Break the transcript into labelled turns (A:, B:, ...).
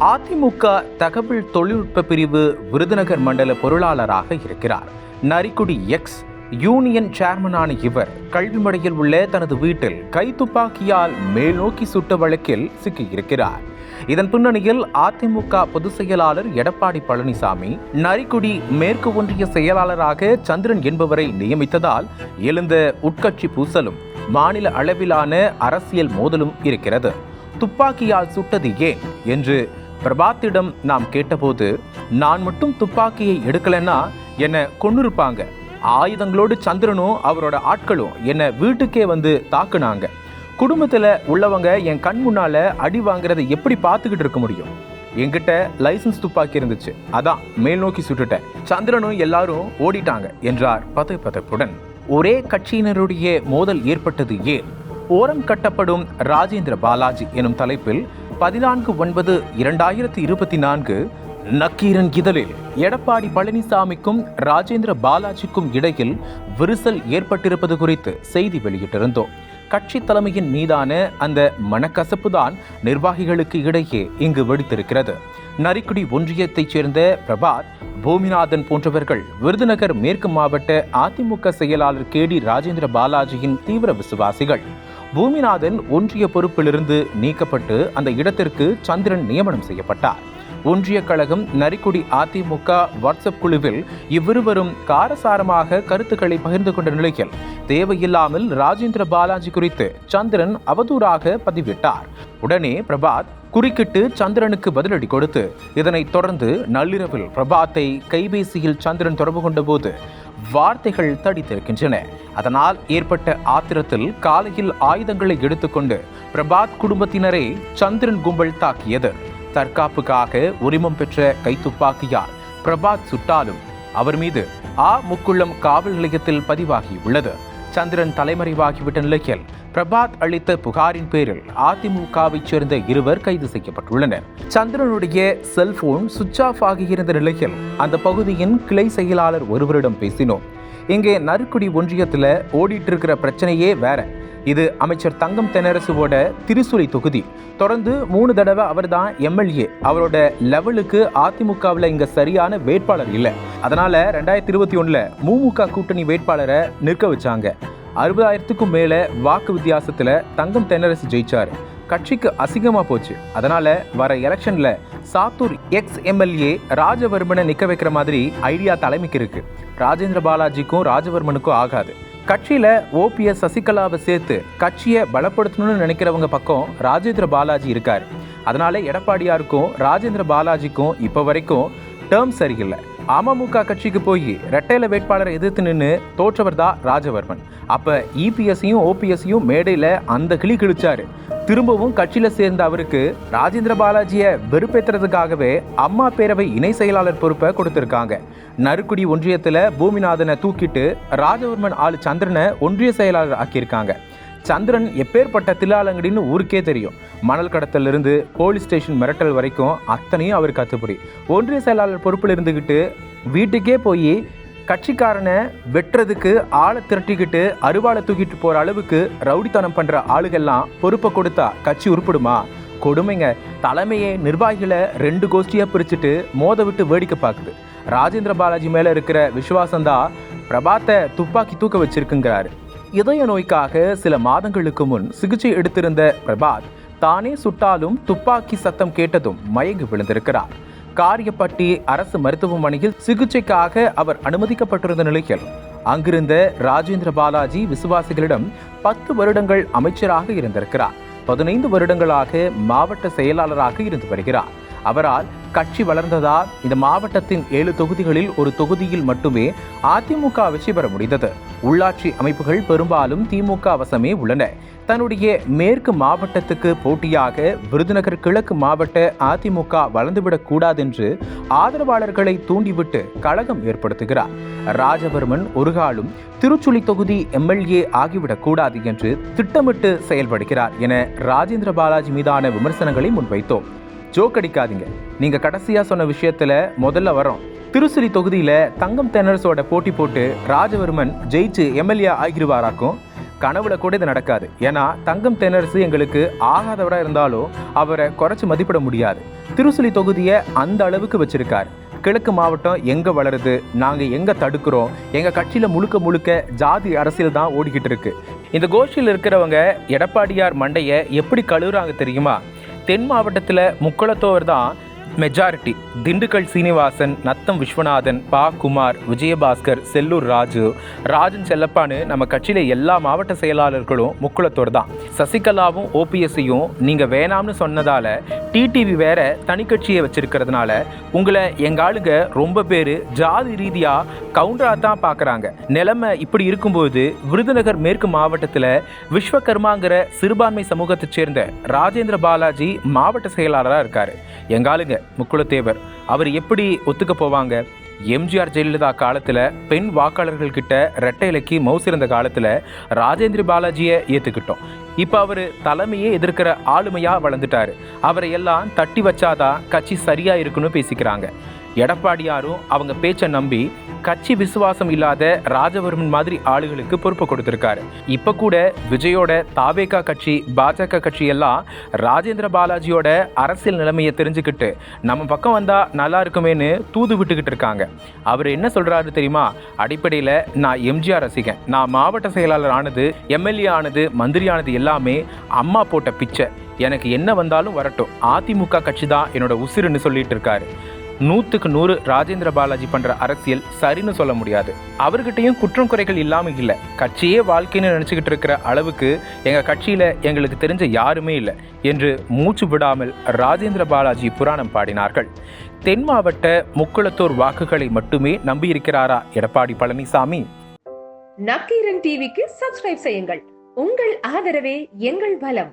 A: அதிமுக தகவல் தொழில்நுட்ப பிரிவு விருதுநகர் மண்டல பொருளாளராக இருக்கிறார். நரிக்குடி எக்ஸ் யூனியன் சேர்மனான இவர் கல்விமடையில் உள்ள தனது வீட்டில் கைத்துப்பாக்கியால் மேல்நோக்கி சுட்ட வழக்கில் சிக்கியிருக்கிறார். இதன் பின்னணியில் அதிமுக பொதுச் செயலாளர் எடப்பாடி பழனிசாமி நரிக்குடி மேற்கு ஒன்றிய செயலாளராக சந்திரன் என்பவரை நியமித்ததால் எழுந்த உட்கட்சி பூசலும் மாநில அளவிலான அரசியல் மோதலும் இருக்கிறது. துப்பாக்கியால் சுட்டது ஏன்? என்று பிரபாத்திடம் நாம் கேட்டபோது நான் மட்டும் துப்பாக்கியை எடுக்கலைன்னா என்னை கொண்டிருப்பாங்க ஆயுதங்களோடு சந்திரனும் அவரோட ஆட்களும் என்னை வீட்டுக்கே வந்து தாக்குனாங்க. குடும்பத்தில் உள்ளவங்க என் கண் முன்னால் அடி வாங்குறதை எப்படி பார்த்துக்கிட்டு இருக்க முடியும்? என்கிட்ட லைசன்ஸ் துப்பாக்கி இருந்துச்சு. அதான் மேல் நோக்கி சுட்டுட்டேன். சந்திரனும் எல்லாரும் ஓடிட்டாங்க என்றார் பதை பதைப்புடன் ஒரே கட்சியினருடைய மோதல் ஏற்பட்டது ஏன்? ஓரம் கட்டப்படும் ராஜேந்திர பாலாஜி எனும் தலைப்பில் பதினான்கு ஒன்பது இரண்டாயிரத்தி இருபத்தி நான்கு நக்கீரன் இதழில் எடப்பாடி பழனிசாமிக்கும் ராஜேந்திர பாலாஜிக்கும் இடையில் விரிசல் ஏற்பட்டிருப்பது குறித்து செய்தி வெளியிட்டிருந்தோம். கட்சி தலைமையின் மீதான அந்த மனக்கசப்பு தான் நிர்வாகிகளுக்கு இடையே இங்கு வெடித்திருக்கிறது. நரிக்குடி ஒன்றியத்தைச் சேர்ந்த பிரபாத் பூமிநாதன் போன்றவர்கள் விருதுநகர் மேற்கு மாவட்ட அதிமுக செயலாளர் கே டி ராஜேந்திர பாலாஜியின் தீவிர விசுவாசிகள். பூமிநாதன் ஒன்றிய பொறுப்பிலிருந்து நீக்கப்பட்டு அந்த இடத்திற்கு சந்திரன் நியமனம் செய்யப்பட்டார். ஒன்றிய கழகம் நரிக்குடி அதிமுக வாட்ஸ்அப் குழுவில் இவ்விருவரும் காரசாரமாக கருத்துக்களை பகிர்ந்து கொண்ட நிலையில் தேவையில்லாமல் ராஜேந்திர பாலாஜி குறித்து சந்திரன் அவதூறாக பதிவிட்டார். உடனே பிரபாத் குறுக்கிட்டு சந்திரனுக்கு பதிலடி கொடுத்து இதனைத் தொடர்ந்து நள்ளிரவில் பிரபாத்தை கைபேசியில் சந்திரன் தொடர்பு கொண்டபோது வார்த்தைகள் தடித்திருக்கின்றன. அதனால் ஏற்பட்ட ஆத்திரத்தில் காலையில் ஆயுதங்களை எடுத்துக்கொண்டு பிரபாத் குடும்பத்தினரை சந்திரன் கும்பல் தாக்கியது. தற்காப்புக்காக உரிமம் பெற்ற கைத்துப்பாக்கியால் பிரபாத் சுட்டாலும் அவர் மீது ஆ முக்குளம் காவல் நிலையத்தில் பதிவாகியுள்ளது. சந்திரன் தலைமறைவாகிவிட்ட நிலையில் பிரபாத் அளித்த புகாரின் பேரில் அதிமுகவைச் சேர்ந்த இருவர் கைது செய்யப்பட்டுள்ளனர். சந்திரனுடைய செல்போன் சுவிட்ச் ஆஃப் ஆகியிருந்த நிலையில் அந்த பகுதியின் கிளை செயலாளர் ஒருவரிடம் பேசினோம். இங்கே நறுக்குடி ஒன்றியத்தில் ஓடிட்டு இருக்கிற பிரச்சனையே வேற. இது அமைச்சர் தங்கம் தென்னரசுவோட திருசுலை தொகுதி. தொடர்ந்து மூணு தடவை அவர் தான் எம்எல்ஏ. அவரோட லெவலுக்கு அதிமுகவில் இங்கே சரியான வேட்பாளர் இல்லை. அதனால் ரெண்டாயிரத்தி இருபத்தி ஒன்றில் மூமுக கூட்டணி வேட்பாளரை நிற்க வச்சாங்க. அறுபதாயிரத்துக்கும் மேலே வாக்கு வித்தியாசத்தில் தங்கம் தென்னரசு ஜெயிச்சார். கட்சிக்கு அசிங்கமாக போச்சு. அதனால் வர எலெக்ஷனில் சாத்தூர் எக்ஸ் எம்எல்ஏ ராஜவர்மனை நிற்க வைக்கிற மாதிரி ஐடியா தலைமைக்கு இருக்குது ராஜேந்திர பாலாஜிக்கும் ராஜவர்மனுக்கும் ஆகாது. கட்சியில் ஓபிஎஸ் சசிகலாவை சேர்த்து கட்சியை பலப்படுத்தணும்னு நினைக்கிறவங்க பக்கம் ராஜேந்திர பாலாஜி இருக்கார். அதனால எடப்பாடியாருக்கும் ராஜேந்திர பாலாஜிக்கும் இப்போ வரைக்கும் டேர்ம் சரியில்லை. அமமுக கட்சிக்கு போய் ரெட்டையில வேட்பாளரை எதிர்த்து நின்று தோற்றவர் தான் ராஜவர்மன். அப்ப இபிஎஸ்ஸையும் ஓபிஎஸ்ஸையும் மேடையில அந்த கிளி கிழிச்சாரு. திரும்பவும் கட்சியில சேர்ந்த அவருக்கு ராஜேந்திர பாலாஜியை வெறுப்பேற்றுறதுக்காகவே அம்மா பேரவை இணை செயலாளர் பொறுப்பை கொடுத்திருக்காங்க. நறுக்குடி ஒன்றியத்துல பூமிநாதனை தூக்கிட்டு ராஜவர்மன் ஆளு சந்திரனை ஒன்றிய செயலாளர் ஆக்கியிருக்காங்க. சந்திரன் எப்பேற்பட்ட தில்லாலங்கடின்னு ஊருக்கே தெரியும். மணல் கடத்தலிருந்து போலீஸ் ஸ்டேஷன் மிரட்டல் வரைக்கும் அத்தனையும் அவர் கத்துப்படி ஒன்றிய செயலாளர் பொறுப்பில் இருந்துக்கிட்டு வீட்டுக்கே போய் கட்சிக்காரனை வெட்டுறதுக்கு ஆளை திரட்டிக்கிட்டு அருவாளை தூக்கிட்டு போகிற அளவுக்கு ரவுடித்தனம் பண்ணுற ஆளுகள்லாம் பொறுப்பை கொடுத்தா கட்சி உருப்பிடுமா? கொடுமைங்க. தலைமையை நிர்வாகிகளை ரெண்டு கோஷ்டியாக பிரிச்சுட்டு மோத விட்டு வேடிக்கை பார்க்குது ராஜேந்திர பாலாஜி மேலே இருக்கிற விசுவாசம்தான் பிரபாத்தை துப்பாக்கி தூக்க வச்சிருக்குங்கிறாரு. இதய நோய்க்காக சில மாதங்களுக்கு முன் சிகிச்சை எடுத்திருந்த பிரபாத் தானே சுட்டாலும் துப்பாக்கி சத்தம் கேட்டதும் மயங்கி விழுந்திருக்கிறார். காரியப்பட்டி அரசு மருத்துவமனையில் சிகிச்சைக்காக அவர் அனுமதிக்கப்பட்டிருந்த நிலையில் அங்கிருந்த ராஜேந்திர பாலாஜி விசுவாசிகளிடம் பத்து வருடங்கள் அமைச்சராக இருந்திருக்கிறார். பதினைந்து வருடங்களாக மாவட்ட செயலாளராக இருந்து வருகிறார். அவரால் கட்சி வளர்ந்ததால் இந்த மாவட்டத்தின் ஏழு தொகுதிகளில் ஒரு தொகுதியில் மட்டுமே அதிமுக வெற்றி பெற முடிந்தது. உள்ளாட்சி அமைப்புகள் பெரும்பாலும் திமுக வசமே உள்ளன. தன்னுடைய மேற்கு மாவட்டத்துக்கு போட்டியாக விருதுநகர் கிழக்கு மாவட்ட அதிமுக வளர்ந்துவிடக் கூடாதென்று ஆதரவாளர்களை தூண்டிவிட்டு கழகம் ஏற்படுத்துகிறார். ராஜவர்மன் ஒருகாலும் திருச்சுழி தொகுதி எம்எல்ஏ ஆகிவிடக் கூடாது என்று திட்டமிட்டு செயல்படுகிறார் என ராஜேந்திர பாலாஜி மீதான விமர்சனங்களை முன்வைத்தோம். ஜோக் அடிக்காதீங்க. நீங்கள் கடைசியாக சொன்ன விஷயத்துல முதல்ல வரோம். திருச்சிரி தொகுதியில் தங்கம் தென்னரசோட போட்டி போட்டு ராஜவர்மன் ஜெயிச்சு எம்எல்ஏ ஆகிருவாராக்கும்? கனவுல கூட இது நடக்காது. ஏன்னா தங்கம் தென்னரசு எங்களுக்கு ஆகாதவராக இருந்தாலும் அவரை குறைச்சி மதிப்பிட முடியாது. திருச்சுழி தொகுதியை அந்த அளவுக்கு வச்சிருக்காரு. கிழக்கு மாவட்டம் எங்கே வளருது? நாங்கள் எங்கே தடுக்கிறோம்? எங்கள் கட்சியில் முழுக்க முழுக்க ஜாதி அரசியல் தான் ஓடிக்கிட்டு இருக்கு. இந்த கோஷ்டியில் இருக்கிறவங்க எடப்பாடியார் மண்டையை எப்படி கழுவுறாங்க தெரியுமா? தென் மாவட்டத்தில் முக்குளத்தோர் தான் மெஜாரிட்டி திண்டுக்கல் சீனிவாசன் நத்தம் விஸ்வநாதன் பா குமார் விஜயபாஸ்கர் செல்லூர் ராஜு ராஜன் செல்லப்பான்னு நம்ம கட்சியில எல்லா மாவட்ட செயலாளர்களும் முக்குளத்தோடு தான். சசிகலாவும் ஓபிஎஸ்ஸையும் நீங்க வேணாம்னு சொன்னதால டிடிவி வேற தனி கட்சியை வச்சிருக்கிறதுனால உங்களை எங்க ஆளுங்க ரொம்ப பேர் ஜாதி ரீதியா கவுண்டரா தான் பார்க்குறாங்க நிலைமை இப்படி இருக்கும்போது விருதுநகர் மேற்கு மாவட்டத்தில் விஸ்வகர்மாங்கிற சிறுபான்மை சமூகத்தைச் சேர்ந்த ராஜேந்திர பாலாஜி மாவட்ட செயலாளராக இருக்காரு. எங்காளுங்க முக்குளத்தேவர் அவர் எப்படி ஒத்துக்க போவாங்க? எம்ஜிஆர் ஜெயலலிதா காலத்தில் பெண் வாக்காளர்கள் கிட்ட ரெட்டை இலக்கி மௌசிறந்த காலத்தில் ராஜேந்திர பாலாஜியை ஏற்றுக்கிட்டோம் இப்போ அவர் தலைமையே எதிர்க்கிற ஆளுமையாக வளர்ந்துட்டாரு. அவரை எல்லாம் தட்டி வச்சாதான் கட்சி சரியா இருக்குன்னு பேசிக்கிறாங்க. எடப்பாடியாரும் அவங்க பேச்சை நம்பி கட்சி விசுவாசம் இல்லாத ராஜவர்மன் மாதிரி ஆளுகளுக்கு பொறுப்பு கொடுத்திருக்காரு. இப்ப கூட விஜயோட தாவேகா கட்சி பாஜக கட்சி எல்லாம் ராஜேந்திர பாலாஜியோட அரசியல் நிலைமையை தெரிஞ்சுக்கிட்டு நம்ம பக்கம் வந்தா நல்லா இருக்குமேன்னு தூது விட்டுக்கிட்டு இருக்காங்க. அவர் என்ன சொல்றாரு தெரியுமா? அடிப்படையில் நான் எம்ஜிஆர் ரசிகன். நான் மாவட்ட செயலாளர் ஆனது எம்எல்ஏ ஆனது மந்திரி ஆனது எல்லாமே அம்மா போட்ட பிச்சை. எனக்கு என்ன வந்தாலும் வரட்டும். அதிமுக கட்சி தான் என்னோட உசிருன்னு சொல்லிட்டு இருக்காரு. நூற்றுக்கு நூறு ராஜேந்திர பாலாஜி பண்ற அரசியல் சரின்னு சொல்ல முடியாது. அவர்கிட்டயும் குற்றம் குறைகள் இல்லாமல் இல்லை. கட்சியே வாழ்க்கைன்னு நினச்சிக்கிட்டு இருக்கிற அளவுக்கு எங்க கட்சியில எங்களுக்கு தெரிஞ்ச யாருமே இல்லை என்று மூச்சு விடாமல் ராஜேந்திர பாலாஜி புராணம் பாடினார்கள். தென் மாவட்ட முக்குளத்தூர் வாக்குகளை மட்டுமே நம்பியிருக்கிறாரா எடப்பாடி பழனிசாமி?
B: நக்கீரன் டிவிக்கு சப்ஸ்கிரைப் செய்யுங்கள். உங்கள் ஆதரவே எங்கள் பலம்